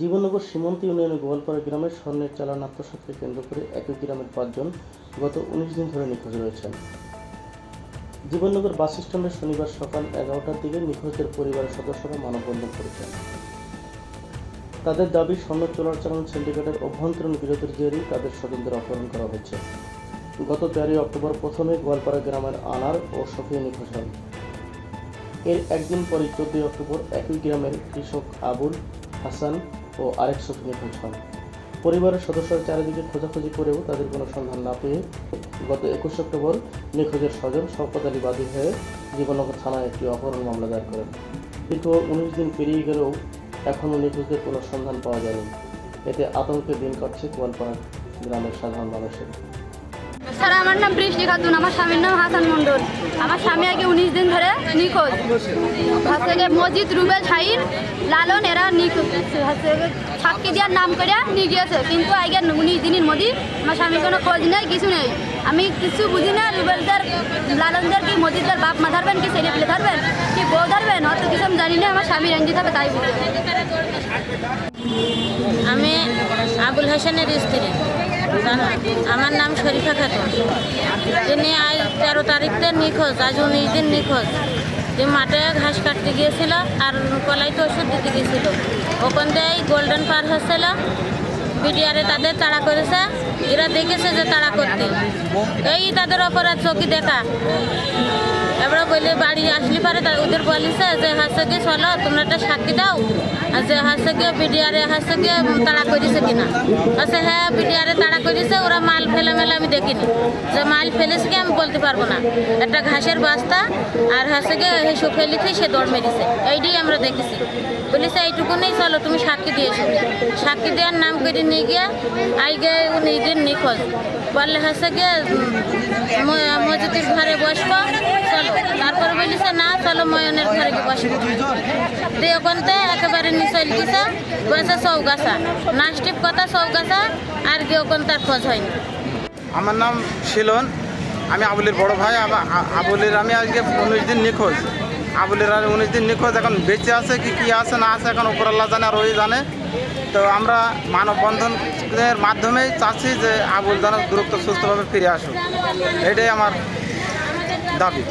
জীবননগর সীমান্ত ইউনিয়নের গোয়ালপাড়া গ্রামের স্বর্ণের চালান আত্মসাতকে কেন্দ্র করে একই গ্রামের পাঁচজন গত উনিশ দিন ধরে নিখোঁজ রয়েছেন। জীবননগর বাস স্ট্যান্ডে শনিবার সকাল এগারোটার দিকে নিখোঁজদের পরিবারের সদস্যরা মানববন্ধন করেছেন। তাদের দাবি, স্বর্ণ চোরাচালান সিন্ডিকেটের অভ্যন্তরীণ বিরোধের জেরেই তাদের স্বজনদের অপহরণ করা হয়েছে। গত তেরোই অক্টোবর প্রথমে গোয়ালপাড়া গ্রামের আনার ও সফিয়া নিখোঁজ হন। এর একদিন পরে চোদ্দই অক্টোবর একই গ্রামের কৃষক আবুল হাসান ও আরেক সখী নিখোঁজ হন পরিবারের সদস্যরা চারিদিকে খোঁজাখুঁজি করেও তাদের কোনো সন্ধান না পেয়ে গত একুশ অক্টোবর নিখোঁজের স্বজন আলী বাদী হয়ে জীবনগর থানায় একটি অপহরণ মামলা দায়ের করেন। দীর্ঘ উনিশ দিন পেরিয়ে গেলেও এখনও নিখোঁজদের কোনো সন্ধান পাওয়া যায়নি। এতে আতঙ্কে দিন কাটছে গোয়ালপাড়া গ্রামের সাধারণ মানুষের। স্যার, আমার নাম বৃষ্টি খাতুন আমার স্বামীর নাম হাসান মন্ডল আমার স্বামী আগে উনিশ দিন ধরে নিখোঁজ। থেকে মসজিদ রুবেল শাহিন লালন এরা নিখোঁজ। থেকে সাক্ষী দেওয়ার নাম করে নিয়ে গিয়েছে। কিন্তু আগে উনিশ দিনের মধ্যে আমার স্বামীর কোনো খোঁজ নেই, কিছু নেই। আমি কিছু বুঝি না, রুবেলদের, লালনদের কি মসজিদের বাপ মা ধরবেন, কি ছেলে পেলে ধরবেন, কি বউ ধরবেন, অত কিছু আমি জানি না, আমার স্বামী রেঞ্জি থাকে তাই আমি আবুল হাসানের স্ত্রী আমার নাম শরীফা খাতুন। তিনি আজ তেরো তারিখতে নিখোঁজ, আজ উনিশ দিন নিখোঁজ। যে মাঠে ঘাস কাটতে গিয়েছিল আর কলাইতে ওষুধ দিতে গিয়েছিল। ওখান দিয়ে গোল্ডেন পার হচ্ছিল। বিডিআরে তাদের তাড়া করেছে। এরা দেখেছে যে তাড়া করতে। এই তাদের অপরাধ চকি দেখা। এবারে বলে বাড়ি আসলে পারে তা ওদের বলিছে যে হাসে গিয়ে চলো তোমরা একটা সাক্ষী দাও। আর যে হাসে গিয়ে বিডিআরে হাসে গিয়ে তাড়া করেছে কিনা? আছে হ্যাঁ বিডিআরে তাড়া করেছে ওরা মাল ফেলে মেলে আমি দেখিনি। যে মাল ফেলেছে কি আমি বলতে পারব না। একটা ঘাসের বস্তা আর হাসে গিয়ে হেসু ফেলিতে সে দৌড় মেরেছে। এইটাই আমরা দেখেছি। বলেছে এইটুকুনেই চলো তুমি সাক্ষী দিয়েছ। সাক্ষী দেওয়ার নাম করে নিয়ে গিয়ে আইগে উনি দিন নিখোঁজ। বললে হাসে গিয়ে উম, ম- মসজিদের ঘরে বসবো চলো তারপরে বলিছে না, চলো ময়নের ঘরে গিয়ে বসবো দিয়ে ওখানতে একেবারে নিচল দিছে বসে চৌগাছা। নাস্টিপ কথা চৌগাছা, আর কি ওখান তার খোঁজ হয়নি। আমার নাম শিলন, আমি আবুলের বড় ভাই আবুলের আমি আজকে উনিশ দিন নিখোঁজ। আবুলের আর উনিশ দিন নিখোঁজ, এখন বেঁচে আছে কি কি আছে, না আছে, এখন উপর আল্লাহ জানে আর ওই জানে। তো আমরা মানববন্ধনের মাধ্যমেই চাচ্ছি যে আবুল যেন দ্রুত সুস্থভাবে ফিরে আসুক। এটাই আমার 大笔